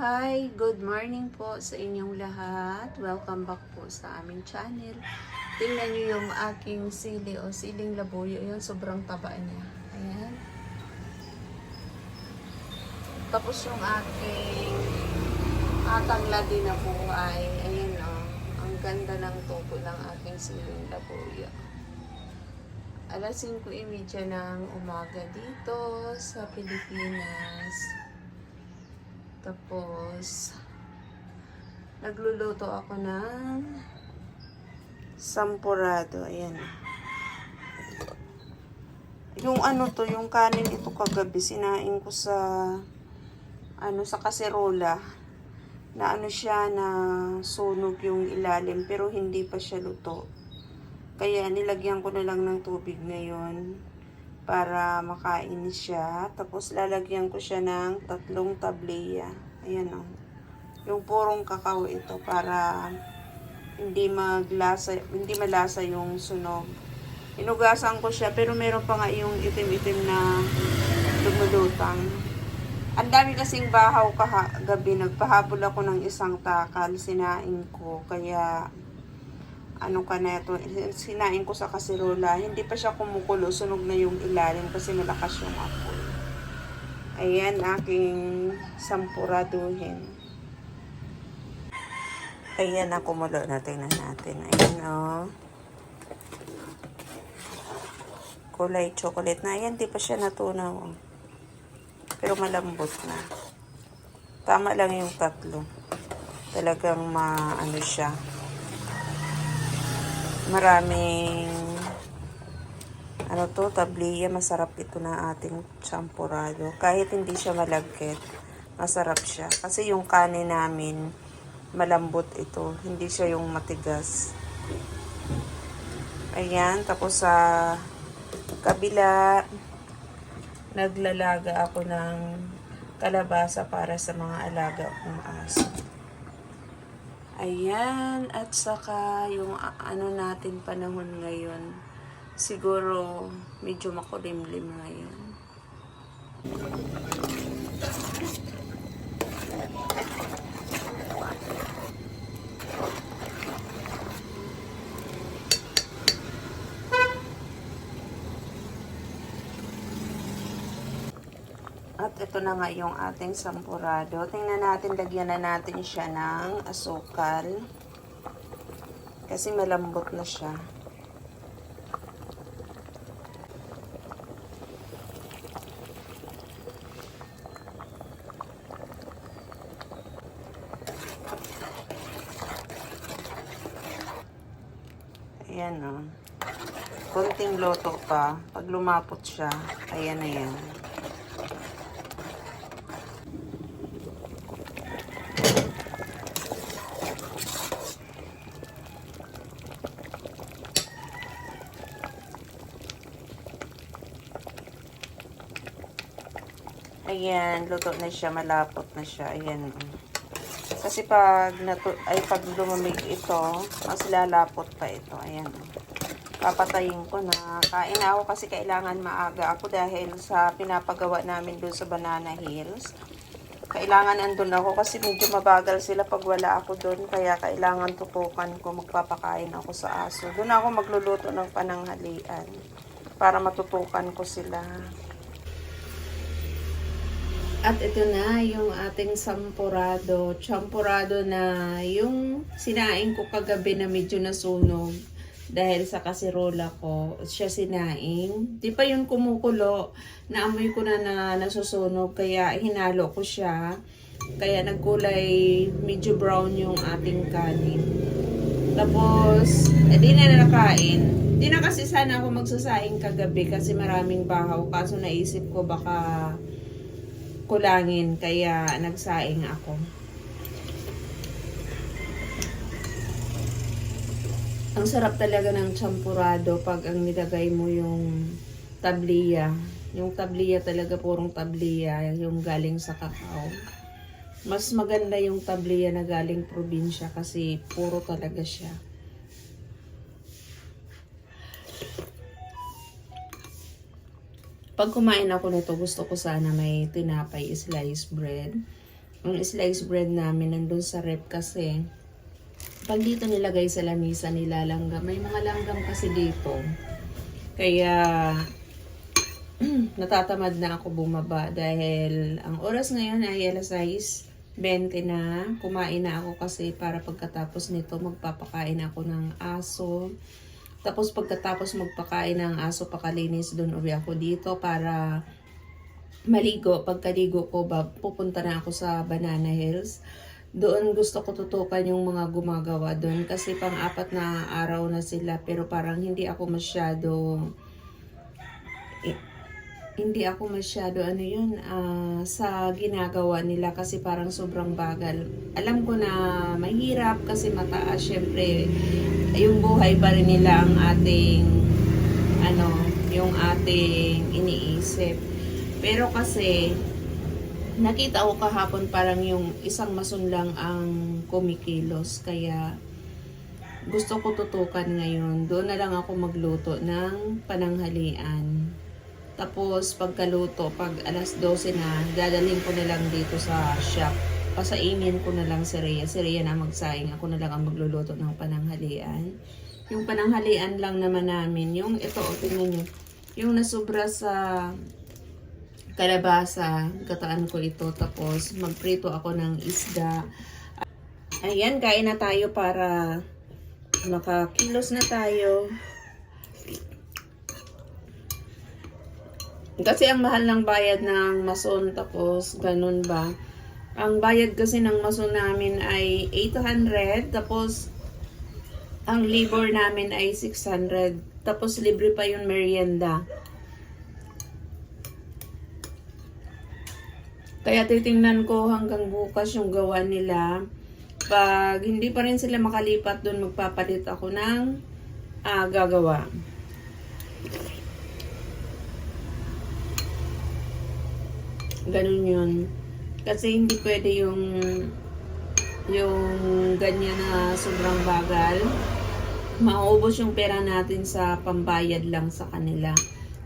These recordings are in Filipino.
Hi, good morning po sa inyong lahat. Welcome back po sa aming channel. Tingnan niyo yung aking sili o siling labuyo. Yun, sobrang taba niya. Ayan. Tapos yung aking atangladi na buhay. Ayan o. Ang ganda ng tubo ng aking siling labuyo. Alas 5.30 ng umaga dito sa Pilipinas. Tapos, nagluluto ako ng sampurado. Ayan. Yung ano to, yung kanin ito kagabi, sinain ko sa ano sa kaserola na ano siya na sunog yung ilalim pero hindi pa siya luto. Kaya nilagyan ko na lang ng tubig ngayon para makain siya. Tapos lalagyan ko siya ng tatlong tableya. Ayan o. Yung purong kakao ito para hindi maglasa, hindi malasa yung sunog. Inugasan ko siya pero meron pa nga yung itim-itim na lumulutang. Ang dami kasing bahaw kagabi. Nagpahabol ako ng isang takal. Sinain ko. Kaya ano ka na ito, sinain ko sa kasirola, hindi pa siya kumukulo, sunog na yung ilalim kasi malakas yung apoy. Ayan, aking sampuraduhin. Ayan, nakumulo na. Tingnan natin. Ayan, oh. Kulay chocolate na. Ayan, di pa siya natunaw. Oh. Pero malambot na. Tama lang yung tatlo. Talagang maano siya maraming ano to, tabliya, masarap ito na ating champurado. Kahit hindi siya malagkit, masarap siya. Kasi yung kanin namin, malambot ito. Hindi siya yung matigas. Ayan, tapos sa kabila, naglalaga ako ng kalabasa para sa mga alaga kong aso. Ayan, at saka yung ano natin panahon ngayon, siguro medyo makulimlim ngayon. At ito na nga yung ating sampurado. Tingnan natin, lagyan na natin siya ng asukal. Kasi malambot na siya. Ayan o. Oh. Konting loto pa. Pag lumapot siya, ayan na yan. Ayan, luto na siya, malapot na siya. Ayan. Kasi pag natu ay pag lumamig ito, mas lalapot pa ito. Ayan. Papatayin ko na. Kain na ako kasi kailangan maaga ako dahil sa pinapagawa namin doon sa Banana Hills. Kailangan andun ako kasi medyo mabagal sila pag wala ako doon. Kaya kailangan tutukan ko, magpapakain ako sa aso. Doon ako magluluto ng pananghalian para matutukan ko sila. At ito na yung ating sampurado. Champurado na yung sinain ko kagabi na medyo nasunog dahil sa kasirola ko. Siya sinaing. Di pa yun kumukulo. Naamoy ko na na nasusunog kaya hinalo ko siya. Kaya nagkulay medyo brown yung ating kanin. Tapos, edi na nakain. Di na kasi sana ako magsasaing kagabi kasi maraming bahaw. Kaso naisip ko baka kulangin kaya nagsaing ako. Ang sarap talaga ng champurado pag ang nilagay mo yung tabliya. Yung tabliya talaga purong tabliya, yung galing sa kakao. Mas maganda yung tabliya na galing probinsya kasi puro talaga siya. Pag kumain ako nito, gusto ko sana may tinapay slice bread. ang sliced bread namin nandun sa rep kasi pag dito nilagay sa lamisa nilalanggam. May mga langgam kasi dito. Kaya natatamad na ako bumaba dahil ang oras ngayon ay alas 6.20 na. Kumain na ako kasi para pagkatapos nito magpapakain ako ng aso. Tapos pagkatapos magpakain ng aso, pakalinis doon uwi ako dito para maligo. Pagkaligo ko, ba, pupunta na ako sa Banana Hills. Doon gusto ko tutukan yung mga gumagawa doon kasi pang-apat na araw na sila pero parang hindi ako masyado eh, hindi ako masyado ano yun ah, sa ginagawa nila kasi parang sobrang bagal. Alam ko na mahirap kasi mataas syempre yung buhay pa rin nila ang ating ano, yung ating iniisip. Pero kasi nakita ko kahapon parang yung isang mason lang ang kumikilos kaya gusto ko tutukan ngayon. Doon na lang ako magluto ng pananghalian. Tapos pagkaluto, pag alas 12 na, dadalhin ko na lang dito sa shop. Pasainin ko na lang si Rhea. Si Rhea na magsaing. Ako na lang ang magluluto ng pananghalian. Yung pananghalian lang naman namin. Yung ito, o tingnan nyo. Yung nasubra sa kalabasa, gataan ko ito. Tapos magprito ako ng isda. Ayan, kain na tayo para makakilos na tayo. Kasi ang mahal ng bayad ng mason tapos ganun ba. Ang bayad kasi ng mason namin ay 800 tapos ang labor namin ay 600 tapos libre pa yung merienda. Kaya titingnan ko hanggang bukas yung gawa nila. Pag hindi pa rin sila makalipat doon, magpapalit ako ng ah, gagawa. Ganun yun. Kasi hindi pwede yung yung ganyan na sobrang bagal. Maubos yung pera natin sa pambayad lang sa kanila.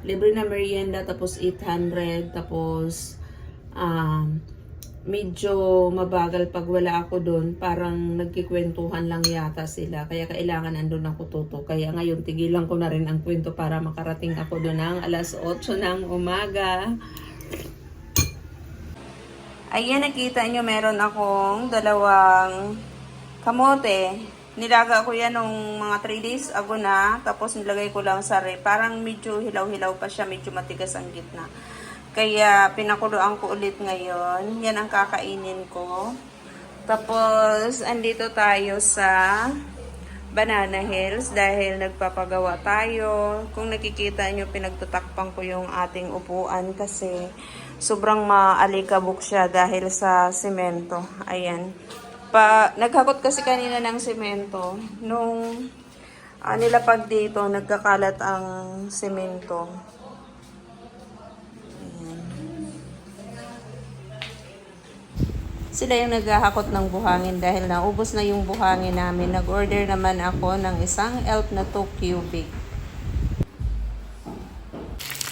Libre na merienda, tapos 800, tapos um, medyo mabagal pag wala ako doon. Parang nagkikwentuhan lang yata sila. Kaya kailangan andun ako tuto. Kaya ngayon tigilan ko na rin ang kwento para makarating ako doon ng alas 8 ng umaga. Ayan, nakita nyo, meron akong dalawang kamote. Nilaga ko yan nung mga 3 days ago na. Tapos nilagay ko lang sa rep. Parang medyo hilaw-hilaw pa siya. Medyo matigas ang gitna. Kaya pinakuluan ko ulit ngayon. Yan ang kakainin ko. Tapos, andito tayo sa Banana Hills dahil nagpapagawa tayo. Kung nakikita nyo, pinagtatakpan ko yung ating upuan kasi sobrang maalikabok siya dahil sa semento. Ayan. Pa, naghakot kasi kanina ng semento. Nung ah, nilapag dito, nagkakalat ang semento. Sila yung naghahakot ng buhangin dahil naubos na yung buhangin namin. Nag-order naman ako ng isang elf na 2 cubic.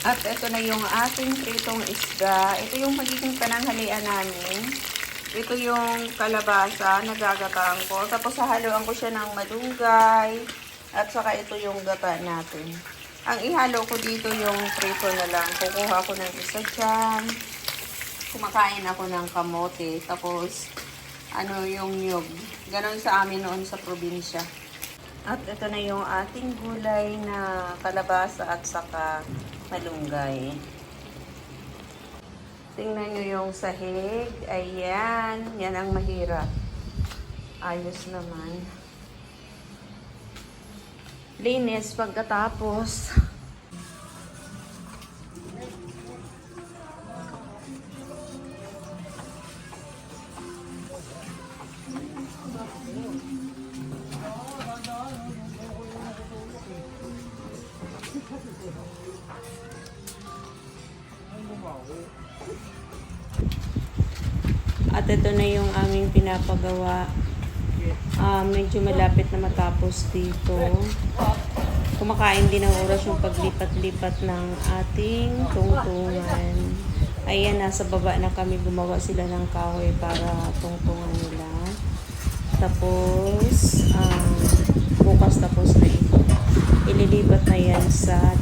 At ito na yung ating pritong isda. Ito yung magiging pananghalian namin. Ito yung kalabasa na gagataan ko. Tapos hahaluan ko siya ng malunggay. At saka ito yung gata natin. Ang ihalo ko dito yung prito na lang. Kukuha ko ng isa dyan. Kumakain ako ng kamote. Tapos ano yung nyug. Ganon sa amin noon sa probinsya. At ito na yung ating gulay na kalabasa at saka malunggay. Tingnan nyo yung sahig. Ayan. Yan ang mahirap. Ayos naman. Linis pagkatapos. At ito na yung aming pinapagawa. Ah, medyo malapit na matapos dito. Kumakain din ng oras yung paglipat-lipat ng ating tungtungan. Ayan, nasa baba na kami gumawa sila ng kahoy para tungtungan nila. Tapos, um, bukas tapos na ito. Ililipat na yan sa